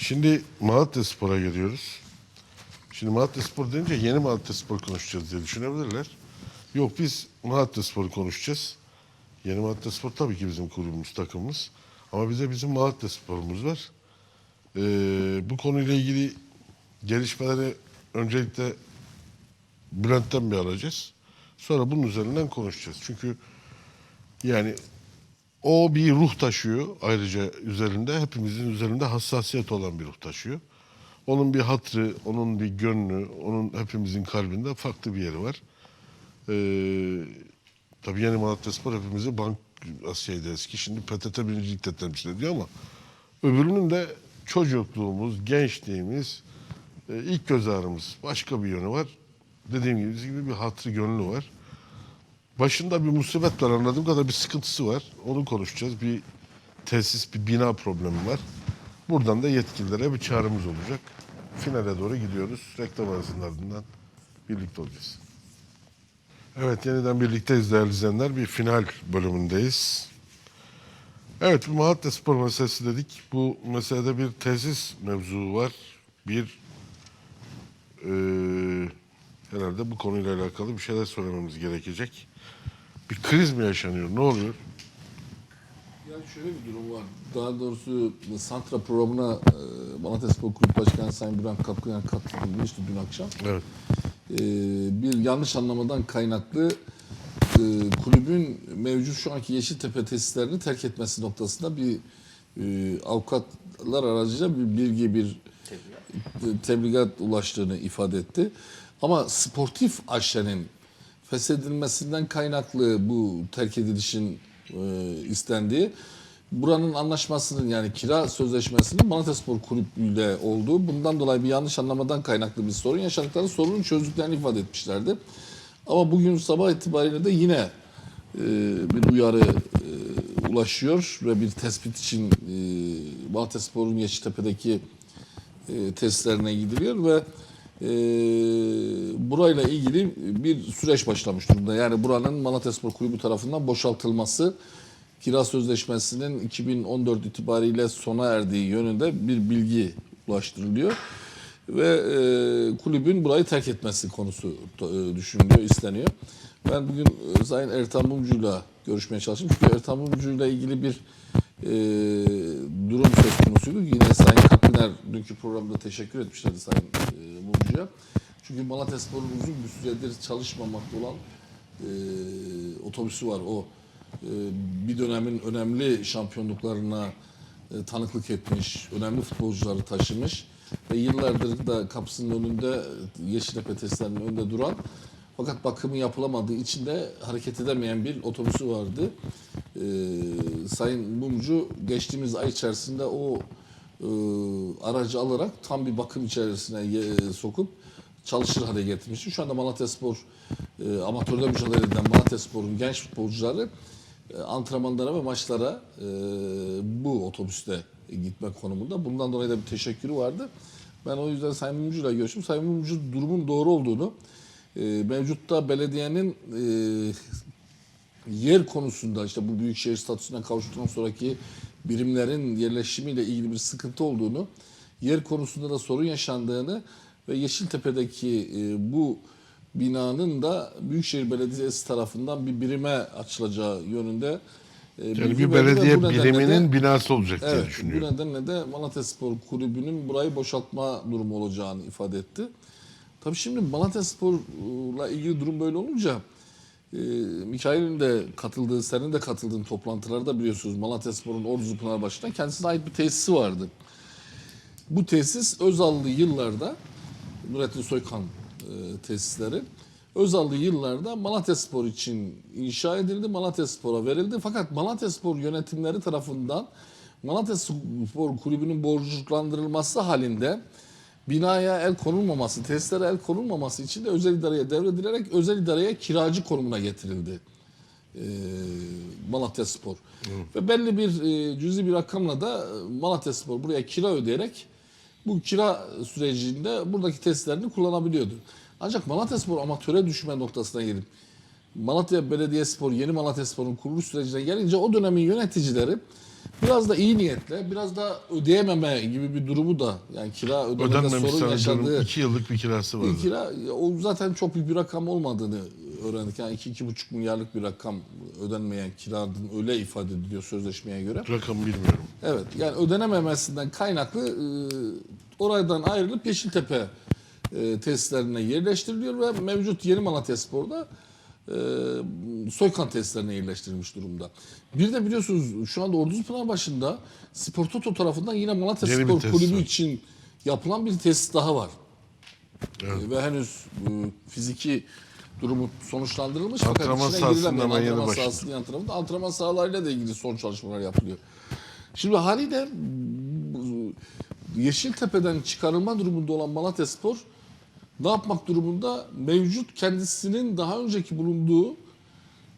Şimdi Malatya Spor'a geliyoruz. Şimdi Malatya Spor denince yeni Malatya Spor konuşacağız diye düşünebilirler. Yok biz Malatya Spor'u konuşacağız. Yeni Malatya Spor tabii ki bizim kulübümüz, takımımız. Ama bize bizim Malatya Spor'umuz var. Ee, bu konuyla ilgili gelişmeleri öncelikle Bülent'ten bir alacağız. Sonra bunun üzerinden konuşacağız. Çünkü yani o bir ruh taşıyor ayrıca üzerinde. Hepimizin üzerinde hassasiyet olan bir ruh taşıyor. Onun bir hatrı, onun bir gönlü, onun hepimizin kalbinde farklı bir yeri var. Ee, tabii yeni Malatya Spor hepimizi bank Asya'ydı eski. Şimdi PTT birincilikte temsil ediyor ama öbürünün de çocukluğumuz, gençliğimiz, e, ilk göz ağrımız başka bir yönü var. Dediğim gibi, gibi bir hatrı gönlü var. Başında bir musibet var anladığım kadar bir sıkıntısı var. Onu konuşacağız. Bir tesis, bir bina problemi var. Buradan da yetkililere bir çağrımız olacak. Finale doğru gidiyoruz. Reklam arasının ardından birlikte olacağız. Evet yeniden birlikteyiz değerli izleyenler. Bir final bölümündeyiz. Evet bir Malatya Spor meselesi dedik. Bu meselede bir tesis mevzu var. Bir eee herhalde bu konuyla alakalı bir şeyler söylememiz gerekecek. Bir kriz mi yaşanıyor? Ne oluyor? Yani şöyle bir durum var. Daha doğrusu Santra programına e, Malatya Spor Kulüp Başkanı Sayın Bülent Kapkıyan katılmıştı dün akşam. Evet. E, bir yanlış anlamadan kaynaklı e, kulübün mevcut şu anki Yeşiltepe tesislerini terk etmesi noktasında bir e, avukatlar aracılığıyla bir bilgi, bir tebligat, tebligat ulaştığını ifade etti. Ama sportif aşenin feshedilmesinden kaynaklı bu terk edilişin e, istendiği buranın anlaşmasının yani kira sözleşmesinin Malatyaspor kulübüyle olduğu bundan dolayı bir yanlış anlamadan kaynaklı bir sorun yaşadıkları sorunun çözdüklerini ifade etmişlerdi. Ama bugün sabah itibariyle de yine e, bir uyarı e, ulaşıyor ve bir tespit için e, Malatyaspor'un Yeşiltepe'deki e, testlerine gidiliyor ve e, burayla ilgili bir süreç başlamış durumda. Yani buranın Malatyaspor Kulübü tarafından boşaltılması kira sözleşmesinin 2014 itibariyle sona erdiği yönünde bir bilgi ulaştırılıyor. Ve e, kulübün burayı terk etmesi konusu e, düşünülüyor, isteniyor. Ben bugün e, Sayın Ertan Mumcu'yla görüşmeye çalıştım. Çünkü Ertan Mumcu'yla ilgili bir e, durum söz konusuydu. Yine Sayın Kapıner dünkü programda teşekkür etmişlerdi Sayın Mumcu'ya. Çünkü Malatyaspor'un uzun bir süredir çalışmamakta olan e, otobüsü var. O e, bir dönemin önemli şampiyonluklarına e, tanıklık etmiş, önemli futbolcuları taşımış ve yıllardır da kapısının önünde Yeşiltepe testlerinin önünde duran fakat bakımı yapılamadığı için de hareket edemeyen bir otobüsü vardı. Ee, Sayın Mumcu geçtiğimiz ay içerisinde o aracı alarak tam bir bakım içerisine ye- sokup çalışır hale getirmişti. Şu anda Malatyaspor e, amatörde mücadele eden Malatyaspor'un genç futbolcuları e, antrenmanlara ve maçlara e, bu otobüste gitmek konumunda. Bundan dolayı da bir teşekkürü vardı. Ben o yüzden Sayın Mumcu'yla görüştüm. Sayın Mumcu durumun doğru olduğunu, e, mevcutta belediyenin e, yer konusunda işte bu büyükşehir statüsüne kavuştuktan sonraki birimlerin yerleşimiyle ilgili bir sıkıntı olduğunu, yer konusunda da sorun yaşandığını ve Yeşiltepe'deki e, bu binanın da Büyükşehir Belediyesi tarafından bir birime açılacağı yönünde e, Yani bir belediye bu nedenle de- biriminin binası olacak diye Evet, bu düşünüyorum. nedenle de Malatyaspor Kulübü'nün burayı boşaltma durumu olacağını ifade etti. Tabii şimdi Malatyaspor'la ilgili durum böyle olunca e, Mikail'in de katıldığı, senin de katıldığın toplantılarda biliyorsunuz Malatyaspor'un Ordu Pınarbaşı'nda kendisine ait bir tesisi vardı. Bu tesis Özallı yıllarda Nurettin Soykan e, tesisleri Özallı yıllarda Malatyaspor için inşa edildi. Malatyaspor'a verildi. Fakat Malatyaspor yönetimleri tarafından Malatyaspor kulübünün borçlandırılması halinde binaya el konulmaması, tesislere el konulmaması için de özel idareye devredilerek özel idareye kiracı konumuna getirildi. E, Malatya Spor. Ve belli bir e, cüzi bir rakamla da e, Malatya Spor buraya kira ödeyerek bu kira sürecinde buradaki testlerini kullanabiliyordu. Ancak Malatya Spor amatöre düşme noktasına gelip Malatya Belediyespor, yeni Malatya Spor'un kuruluş sürecine gelince o dönemin yöneticileri Biraz da iyi niyetle, biraz da ödeyememe gibi bir durumu da yani kira ödemede Ödenmemiş sorun yaşadığı zannediyorum. iki yıllık bir kirası vardı. bir kira o zaten çok büyük bir rakam olmadığını öğrendik. Yani 2-2,5 milyarlık bir rakam ödenmeyen kiranın öyle ifade ediliyor sözleşmeye göre. Rakamı bilmiyorum. Evet yani ödenememesinden kaynaklı e, oradan ayrılıp Yeşiltepe e, tesislerine yerleştiriliyor ve mevcut Yeni Malatya Spor'da Soykan tesislerine yerleştirilmiş durumda. Bir de biliyorsunuz şu anda Orduzu Pınarbaşı'nda Spor Toto tarafından yine Malatya Yeni Spor Kulübü var. için yapılan bir tesis daha var. Evet. E, Ve henüz e, fiziki durumu sonuçlandırılmış Antrenman fakat içine girilemeyen antrenman sahasının yan tarafında antrenman sahalarıyla da ilgili son çalışmalar yapılıyor. Şimdi haliyle Yeşiltepe'den çıkarılma durumunda olan Malatya Spor ne yapmak durumunda? Mevcut kendisinin daha önceki bulunduğu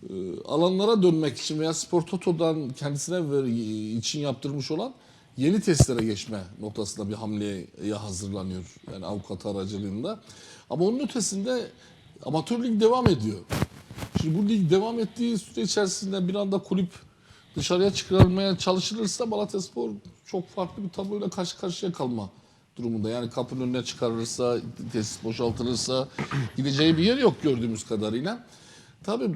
e, alanlara dönmek için veya Spor Toto'dan kendisine için yaptırmış olan yeni testlere geçme noktasında bir hamleye hazırlanıyor. Yani avukat aracılığında. Ama onun ötesinde amatör lig devam ediyor. Şimdi bu lig devam ettiği süre içerisinde bir anda kulüp dışarıya çıkarılmaya çalışılırsa Malatyaspor çok farklı bir tabloyla karşı karşıya kalma durumunda. Yani kapının önüne çıkarılırsa, tesis boşaltılırsa gideceği bir yer yok gördüğümüz kadarıyla. Tabii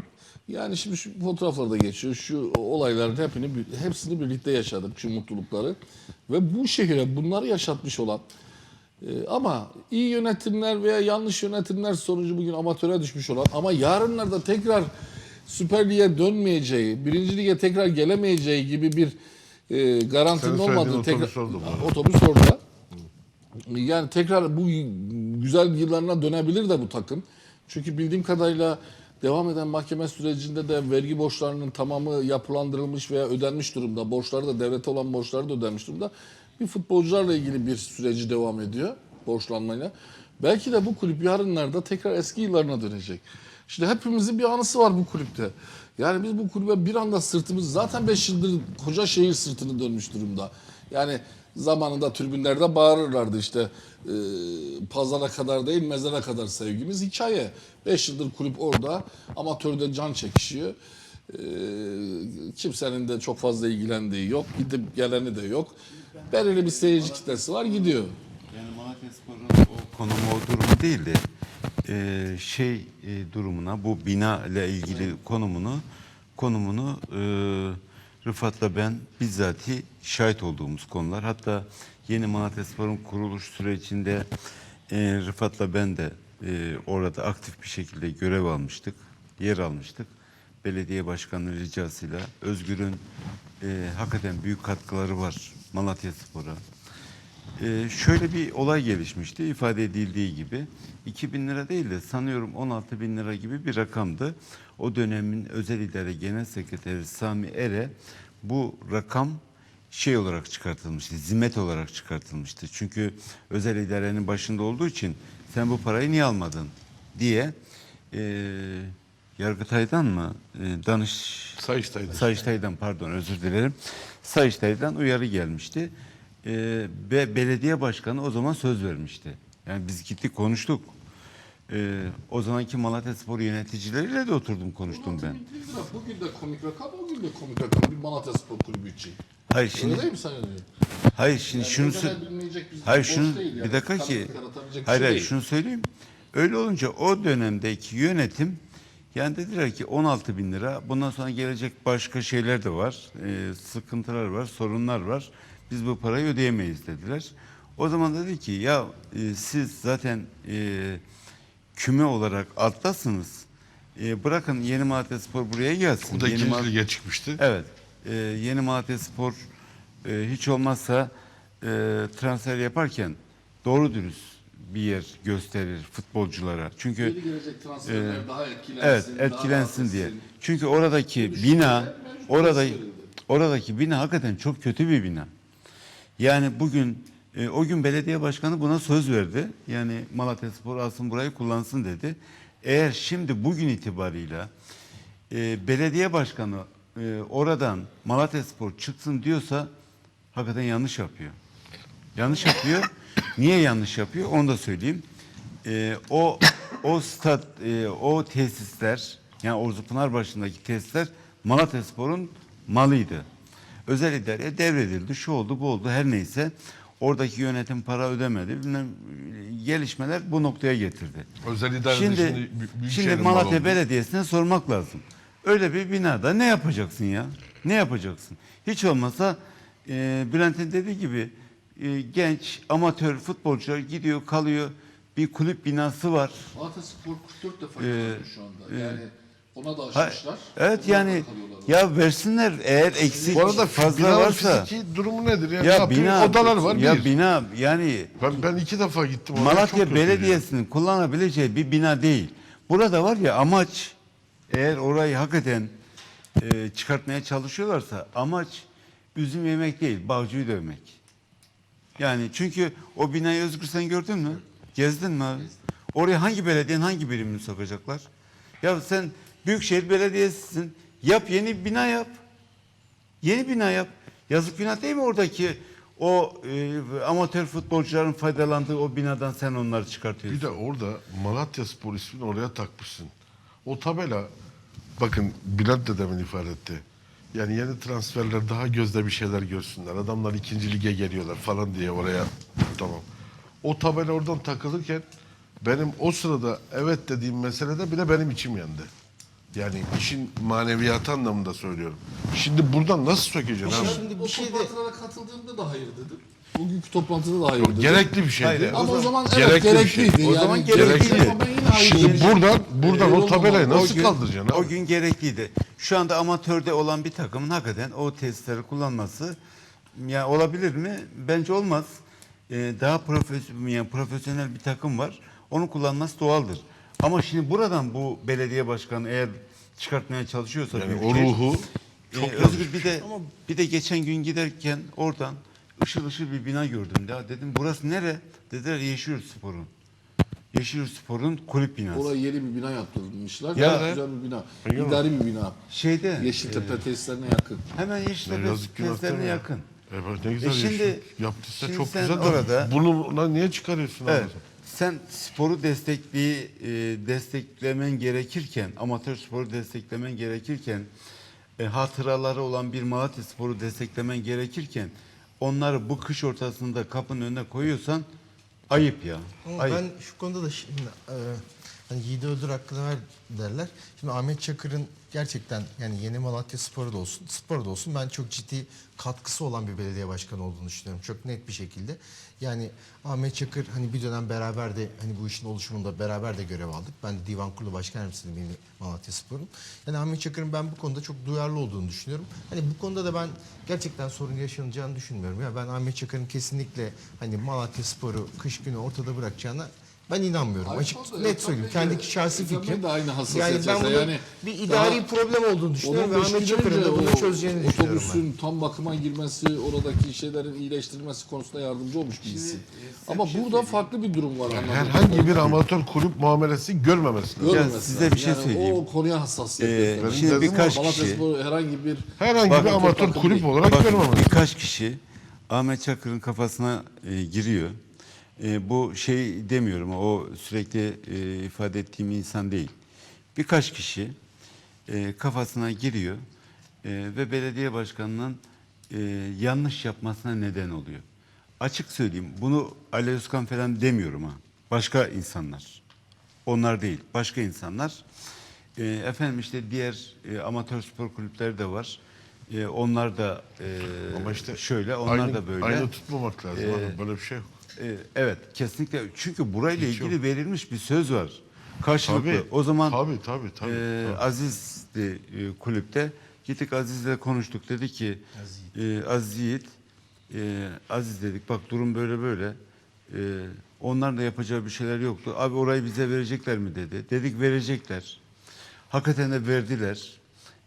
yani şimdi şu fotoğraflarda geçiyor. Şu olayların hepini, hepsini birlikte yaşadık şu mutlulukları. Ve bu şehire bunları yaşatmış olan ee, ama iyi yönetimler veya yanlış yönetimler sonucu bugün amatöre düşmüş olan ama yarınlarda tekrar Süper Lig'e dönmeyeceği, birinci lige tekrar gelemeyeceği gibi bir e, garantinin olmadığı tekrar orada otobüs orada. Yani tekrar bu güzel yıllarına dönebilir de bu takım. Çünkü bildiğim kadarıyla devam eden mahkeme sürecinde de vergi borçlarının tamamı yapılandırılmış veya ödenmiş durumda. Borçları da devlete olan borçları da ödenmiş durumda. Bir futbolcularla ilgili bir süreci devam ediyor borçlanmayla. Belki de bu kulüp yarınlarda tekrar eski yıllarına dönecek. Şimdi hepimizin bir anısı var bu kulüpte. Yani biz bu kulübe bir anda sırtımız zaten 5 yıldır koca şehir sırtını dönmüş durumda. Yani zamanında tribünlerde bağırırlardı işte e, pazara kadar değil mezara kadar sevgimiz hikaye. 5 yıldır kulüp orada amatörde can çekişiyor. E, kimsenin de çok fazla ilgilendiği yok. Gidip geleni de yok. Belirli bir seyirci kitlesi var gidiyor. Yani Malatya Spor'un o konumu o durumu değil de e, şey e, durumuna bu bina ile ilgili konumunu konumunu e, Rıfat'la ben bizzati şahit olduğumuz konular. Hatta yeni Malatya Spor'un kuruluş sürecinde e, Rıfat'la ben de e, orada aktif bir şekilde görev almıştık, yer almıştık. Belediye Başkanı ricasıyla Özgür'ün e, hakikaten büyük katkıları var Malatya Spor'a. Ee, şöyle bir olay gelişmişti ifade edildiği gibi 2000 lira değil de sanıyorum 16 bin lira gibi bir rakamdı. O dönemin özel idare genel sekreteri Sami Ere bu rakam şey olarak çıkartılmıştı, zimet olarak çıkartılmıştı. Çünkü özel idarenin başında olduğu için sen bu parayı niye almadın diye e, Yargıtay'dan mı e, danış Sayıştay'da. Sayıştay'dan pardon özür dilerim. Sayıştay'dan uyarı gelmişti. Ve belediye başkanı o zaman söz vermişti. Yani biz gittik konuştuk. Ee, o zamanki Malatya Spor yöneticileriyle de oturdum konuştum ben. Bugün de komik rakam, o gün de komik rakam bir Malatya Spor Kulübü için. Hayır Öyle şimdi değil mi Hocam? hayır şimdi Yani şunu Hayır şunu yani. bir dakika ki hayır şey hayır şunu söyleyeyim. Öyle olunca o dönemdeki yönetim yani dediler ki 16 bin lira bundan sonra gelecek başka şeyler de var. Ee, sıkıntılar var, sorunlar var. Biz bu parayı ödeyemeyiz dediler. O zaman dedi ki ya e, siz zaten e, küme olarak alttasınız. E, bırakın Yeni Malatya Spor buraya gelsin. Bu da Yeni ikinci Mal- lige çıkmıştı. Evet. E, yeni Malatya Spor e, hiç olmazsa e, transfer yaparken doğru dürüst bir yer gösterir futbolculara. Çünkü Yeni gelecek transferler daha etkilensin. evet daha etkilensin rahat diye. etsin. Çünkü oradaki bina mevcut orada oradaki bina hakikaten çok kötü bir bina. Yani bugün e, o gün belediye başkanı buna söz verdi. Yani Malatya Spor alsın burayı kullansın dedi. Eğer şimdi bugün itibarıyla e, belediye başkanı e, oradan Malatya Spor çıksın diyorsa hakikaten yanlış yapıyor. Yanlış yapıyor. Niye yanlış yapıyor? Onu da söyleyeyim. E, o o stat, e, o tesisler yani Orzu Pınarbaşı'ndaki tesisler Malatya Spor'un malıydı. Özel idareye devredildi. Şu oldu bu oldu her neyse. Oradaki yönetim para ödemedi. Bilmem, gelişmeler bu noktaya getirdi. Özel idarede Şimdi, şimdi, şimdi, Malatya. Belediyesi'ne sormak lazım. Öyle bir binada ne yapacaksın ya? Ne yapacaksın? Hiç olmasa e, Bülent'in dediği gibi e, genç amatör futbolcular gidiyor kalıyor. Bir kulüp binası var. Malatya Spor 44 defa Ee, şu anda. Yani ona da Ha, aşmışlar. evet Onlar yani ya versinler eğer eksik Bu arada fazla varsa. fiziki durumu nedir? Yani ne Ya bina Odalar var ya bir. bina yani Ben, ben iki defa gittim. Malatya Belediyesi'nin kullanabileceği bir bina değil. Burada var ya amaç eğer orayı hakikaten e, çıkartmaya çalışıyorlarsa amaç üzüm yemek değil, bağcıyı dövmek. Yani çünkü o binayı Özgür sen gördün mü? Gezdin mi abi? Oraya hangi belediyenin hangi birimini sokacaklar? Ya sen Büyükşehir Belediyesi'sin. Yap yeni bina yap. Yeni bina yap. Yazık günah değil mi oradaki o e, amatör futbolcuların faydalandığı o binadan sen onları çıkartıyorsun? Bir de orada Malatya Spor ismini oraya takmışsın. O tabela bakın Bülent de demin ifade etti. Yani yeni transferler daha gözde bir şeyler görsünler. Adamlar ikinci lige geliyorlar falan diye oraya. Tamam. O tabela oradan takılırken benim o sırada evet dediğim meselede bile benim içim yandı. Yani işin maneviyatı anlamında söylüyorum. Şimdi buradan nasıl sökeceksin abi? Şimdi o toplantılara katıldığımda da hayır dedim. Bugünkü toplantıda da hayır dedim. Gerekli bir şeydi. Hayır, Ama o zaman Gerekli evet bir gerekliydi. şey. O zaman gerekliydi. gerekliydi. Ama ben yine hayır Şimdi demiştim. buradan buradan Ee, o tabelayı olmamalı. nasıl gün- kaldıracaksın abi? O gün gerekliydi. Şu anda amatörde olan bir takımın hakikaten o testleri kullanması ya olabilir mi? Bence olmaz. Ee, daha profesyonel, yani profesyonel bir takım var. Onu kullanması doğaldır. Ama şimdi buradan bu belediye başkanı eğer çıkartmaya çalışıyorsa Yani o Büyükşehir, ruhu e, çok Özgür bir de bir de geçen gün giderken oradan ışıl ışıl bir bina gördüm. Ya dedim burası nere? Dediler Yeşilyurt Spor'un. Yeşilyurt Spor'un kulüp binası. Oraya yeni bir bina yaptırmışlar. Ya- Ya, güzel bir bina. İdari bir bina. Şeyde Yeşiltepe tesislerine yakın. Hemen Yeşiltepe mi ya? yakın. E bak ne güzel E şimdi- şimdi, yaptıysa şimdi çok güzel. orada- Orada... Bunu niye çıkarıyorsun Evet. abi? Sen sporu destekleyi e, desteklemen gerekirken, amatör sporu desteklemen gerekirken, e, hatıraları olan bir Malatya sporu desteklemen gerekirken, onları bu kış ortasında kapının önüne koyuyorsan ayıp ya. Ama ayıp. ben şu konuda da şimdi e, hani yiğidi öldür hakkını ver derler. Şimdi Ahmet Çakır'ın gerçekten yani yeni Malatya Spor'u da olsun, Spor'u da olsun ben çok ciddi katkısı olan bir belediye başkanı olduğunu düşünüyorum. Çok net bir şekilde. Yani Ahmet Çakır hani bir dönem beraber de hani bu işin oluşumunda beraber de görev aldık. Ben de divan kurulu başkan yardımcısıyım yeni Malatya Spor'un. Yani Ahmet Çakır'ın ben bu konuda çok duyarlı olduğunu düşünüyorum. Hani bu konuda da ben gerçekten sorun yaşanacağını düşünmüyorum. Ya ben Ahmet Çakır'ın kesinlikle hani Malatya Spor'u kış günü ortada bırakacağına ben inanmıyorum. Ay, Açık fazla net söyleyeyim. tabii Kendi şahsi fikrim. de aynı yani ben bunun yani bir idari daha problem olduğunu düşünüyorum ve 15 Ahmet Çakır'ın da bunu çözeceğini düşünüyorum ben. Otobüsün tam bakıma girmesi, oradaki şeylerin iyileştirilmesi konusunda yardımcı olmuş birisi. Ama burada farklı bir durum var. anladığım Herhangi bir amatör kulüp muamelesi görmemesi lazım. Görmemesi Ya size bir şey Yani söyleyeyim. O konuya hassasiyet Ee, şimdi birkaç kişi herhangi bir Herhangi Bak- bir amatör kulüp olarak görmemesi birkaç kişi Ahmet Çakır'ın kafasına e, giriyor. E, bu şey demiyorum o sürekli e, ifade ettiğim insan değil. Birkaç kişi e, kafasına giriyor e, ve belediye başkanının e, yanlış yapmasına neden oluyor. Açık söyleyeyim bunu Ali Özkan falan demiyorum ha. Başka insanlar. Onlar değil, başka insanlar. E, efendim işte diğer e, amatör spor kulüpleri de var. E, onlar da e, Ama işte şöyle, onlar aynı, da böyle. Aynı tutmamak lazım Ee. Böyle bir şey yok. E, evet, kesinlikle. Çünkü burayla Hiç ilgili yok. verilmiş bir söz var. Karşılıklı. Tabii. o zaman tabii tabii tabii. e, tabii. Aziz'di e, kulüpte. Gittik Aziz'le konuştuk. Dedi ki e, Aziz Yiğit, e, Aziz dedik bak durum böyle böyle. E, onların da yapacağı bir şeyler yoktu. Abi orayı bize verecekler mi dedi. Dedik verecekler. Hakikaten de verdiler.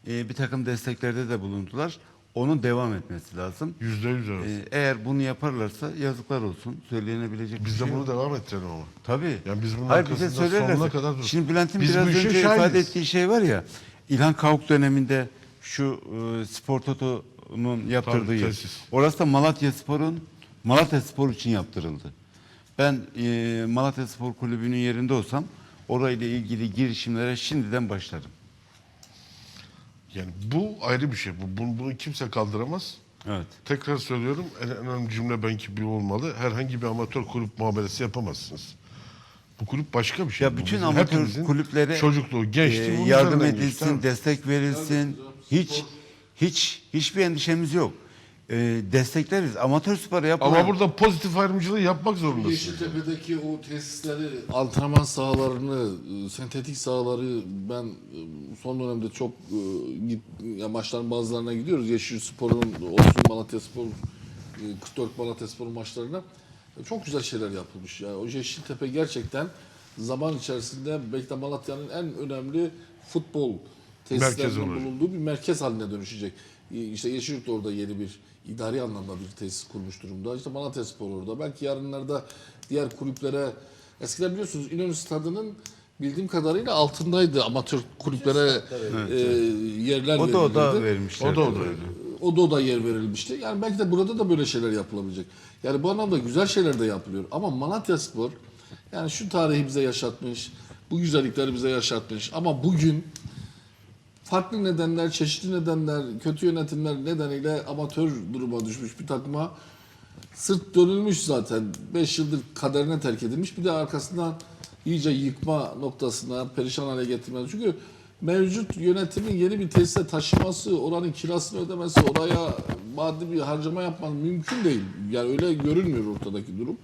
E, bir takım desteklerde de bulundular. Onun devam etmesi lazım. Yüzde yüz evet. E, eğer bunu yaparlarsa yazıklar olsun. Söylenebilecek bir Biz şey de bunu yok. devam ettirelim ama. Tabii. Yani biz bunun Hayır bize arkasında söylerler. sonuna kadar dururuz. Şimdi Bülent'in Biz biraz bu işe önce ifade ettiği şey var ya. İlhan Kavuk döneminde şu e, Spor Toto'nun yaptırdığı Tabii, yer. tesis. Orası da Malatya Spor'un Malatya Spor için yaptırıldı. Ben e, Malatya Spor Kulübü'nün yerinde olsam orayla ilgili girişimlere şimdiden başlarım. Yani bu ayrı bir şey. Bu, bunu, bunu kimse kaldıramaz. Evet. Tekrar söylüyorum en önemli cümle belki bir olmalı. Herhangi bir amatör kulüp muamelesi yapamazsınız. Bu kulüp başka bir şey. Ya Bu bütün bizim amatör hepimizin kulüplere çocukluğu, gençliği e, yardım geçti, edilsin, mı? destek verilsin. Hiç hiç hiçbir endişemiz yok. E, destekleriz. Amatör sporu yapılan Ama burada pozitif ayrımcılığı yapmak zorundasın. Yeşiltepe'deki o tesisleri, antrenman sahalarını, e, sentetik sahaları ben e, son dönemde çok e, git, ya maçların bazılarına gidiyoruz. Yeşil Spor'un olsun Malatya Spor, e, 44 Malatya Spor maçlarına E, çok güzel şeyler yapılmış. Yani o Yeşiltepe gerçekten zaman içerisinde belki de Malatya'nın en önemli futbol tesislerinin bulunduğu bir merkez haline dönüşecek. İşte Yeşilyurt'ta orada yeni bir idari anlamda bir tesis kurmuş durumda. İşte Malatya Spor orada. Belki yarınlarda diğer kulüplere eskiden biliyorsunuz İnönü Stadı'nın bildiğim kadarıyla altındaydı amatör kulüplere e, yerler o da o da verilirdi. vermişler. O da o da. O da o da yer verilmişti. Yani belki de burada da böyle şeyler yapılabilecek. Yani bu anlamda güzel şeyler de yapılıyor. Ama Malatya Spor yani şu tarihi bize yaşatmış, bu güzellikleri bize yaşatmış. Ama bugün farklı nedenler, çeşitli nedenler, kötü yönetimler nedeniyle amatör duruma düşmüş bir takıma sırt dönülmüş zaten. 5 yıldır kaderine terk edilmiş. Bir de arkasından iyice yıkma noktasına perişan hale getirmez. Çünkü mevcut yönetimin yeni bir tesise taşıması, oranın kirasını ödemesi, oraya maddi bir harcama yapman mümkün değil. Yani öyle görünmüyor ortadaki durum.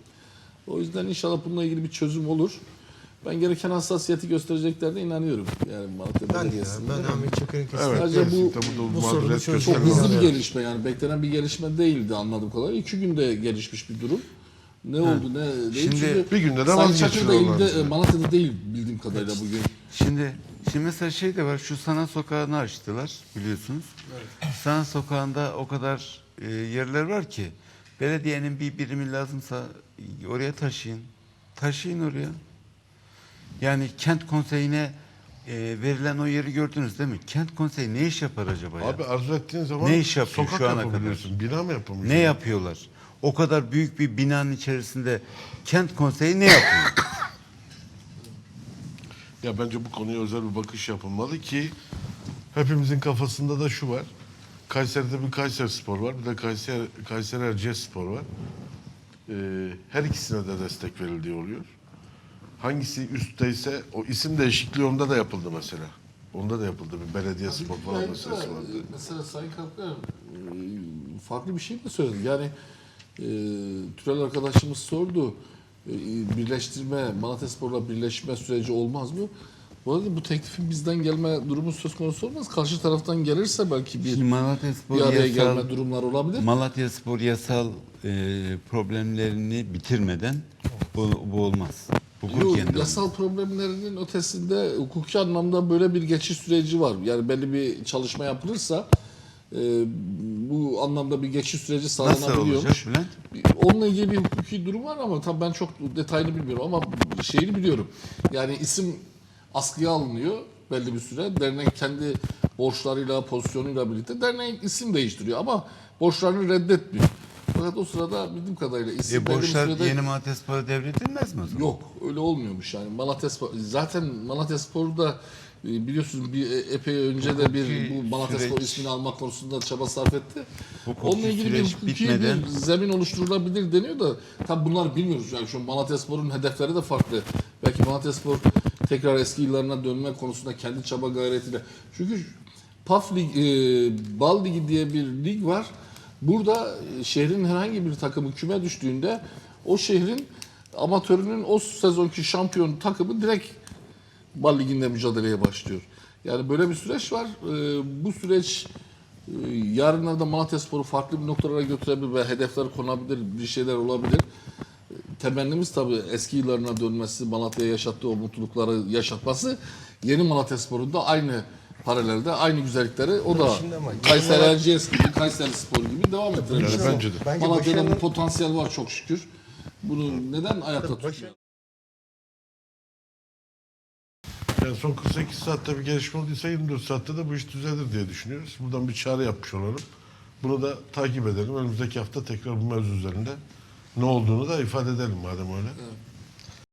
O yüzden inşallah bununla ilgili bir çözüm olur. Ben gereken hassasiyeti göstereceklerine inanıyorum. Yani Malatya Ben de ya, Belediyesi'nin. ben Ahmet Çakır'ın kesin. Evet, Sadece bu- kesinlikle bu sorunu Çok hızlı bir gelişme yani beklenen bir gelişme değildi anladığım kadarıyla. İki günde gelişmiş bir durum. Ne oldu ne değil. Şimdi Çünkü bir günde de Sayın Çakır da vazgeçiyorlar ilde, bize. e, Malatya'da değil bildiğim kadarıyla bugün. Şimdi şimdi mesela şey de var. Şu sanat sokağını açtılar biliyorsunuz. Sanat sokağında o kadar e, yerler var ki belediyenin bir birimi lazımsa oraya taşıyın. Taşıyın oraya. Yani kent konseyine e, verilen o yeri gördünüz değil mi? Kent konseyi ne iş yapar acaba ya? Abi arzu ettiğin zaman Ne iş yapıyor sokak şu ana yapabiliyorsun. Bina mı yapamıyorsun? Ne yapıyorlar? O kadar büyük bir binanın içerisinde kent konseyi ne yapıyor? Ya bence bu konuya özel bir bakış yapılmalı ki hepimizin kafasında da şu var. Kayseri'de bir Kayseri Spor var, bir de Kayseri, Kayseri Erciyes Spor var. Ee, her ikisine de destek verildiği oluyor. Hangisi üstteyse o isim değişikliği onda da yapıldı mesela. Onda da yapıldı bir belediye spor falan meselesi e, vardı. Mesela Sayın Kalkar e, farklı bir şey mi söyledi? Yani e, Türel arkadaşımız sordu. E, birleştirme, Malatya Spor'la birleşme süreci olmaz mı? Bu arada bu teklifin bizden gelme durumu söz konusu olmaz. Karşı taraftan gelirse belki bir, Şimdi Malatya Spor bir araya yasal, gelme durumlar olabilir. Malatya Spor yasal e, problemlerini bitirmeden bu, bu olmaz. Yok, de olmaz. yasal problemlerinin ötesinde hukuki anlamda böyle bir geçiş süreci var. Yani belli bir çalışma yapılırsa e, bu anlamda bir geçiş süreci Nasıl olacak sağlanabiliyormuş. Bülent? Onunla ilgili bir hukuki durum var ama tabii ben çok detaylı bilmiyorum ama şeyini biliyorum. Yani isim askıya alınıyor belli bir süre. Dernek kendi borçlarıyla, pozisyonuyla birlikte derneğin isim değiştiriyor ama borçlarını reddetmiyor. Fakat o sırada bildiğim kadarıyla isim E borçlar sürede- yeni Malatya Spor'a devredilmez mi o zaman? Yok öyle olmuyormuş yani Malatya Spor zaten Malatya Spor'da e, biliyorsunuz bir e, epey önce de bir Hukuki bu Malatya Spor süreç- ismini almak konusunda çaba sarf etti. Hukuki Onunla ilgili bir süreç hukuki bitmeden- bir zemin oluşturulabilir deniyor da tabi bunlar bilmiyoruz yani şu Malatya Spor'un hedefleri de farklı. Belki Malatya Spor tekrar eski yıllarına dönme konusunda kendi çaba gayretiyle. Çünkü PAF Lig, e, Bal Ligi diye bir lig var. Burada e, şehrin herhangi bir takımı küme düştüğünde o şehrin amatörünün o sezonki şampiyon takımı direkt Bal Ligi'nde mücadeleye başlıyor. Yani böyle bir süreç var. Ee, bu süreç e, yarınlarda Malatya Spor'u farklı bir noktalara götürebilir ve hedefler konabilir, bir şeyler olabilir. Temennimiz tabii eski yıllarına dönmesi, Malatya'ya yaşattığı o mutlulukları yaşatması. Yeni Malatya Spor'un da aynı paralelde aynı güzellikleri o da Kayseri Erciyes gibi, Kayseri Spor gibi devam ettirebilir. Bence de. Malatya'da bu potansiyel var çok şükür. Bunu neden ayakta tutuyor? Yani son 48 saatte bir gelişme olduysa 24 saatte de bu iş düzelir diye düşünüyoruz. Buradan bir çağrı yapmış olalım. Bunu da takip edelim. Önümüzdeki hafta tekrar bu mevzu üzerinde ne olduğunu da ifade edelim madem öyle. Evet.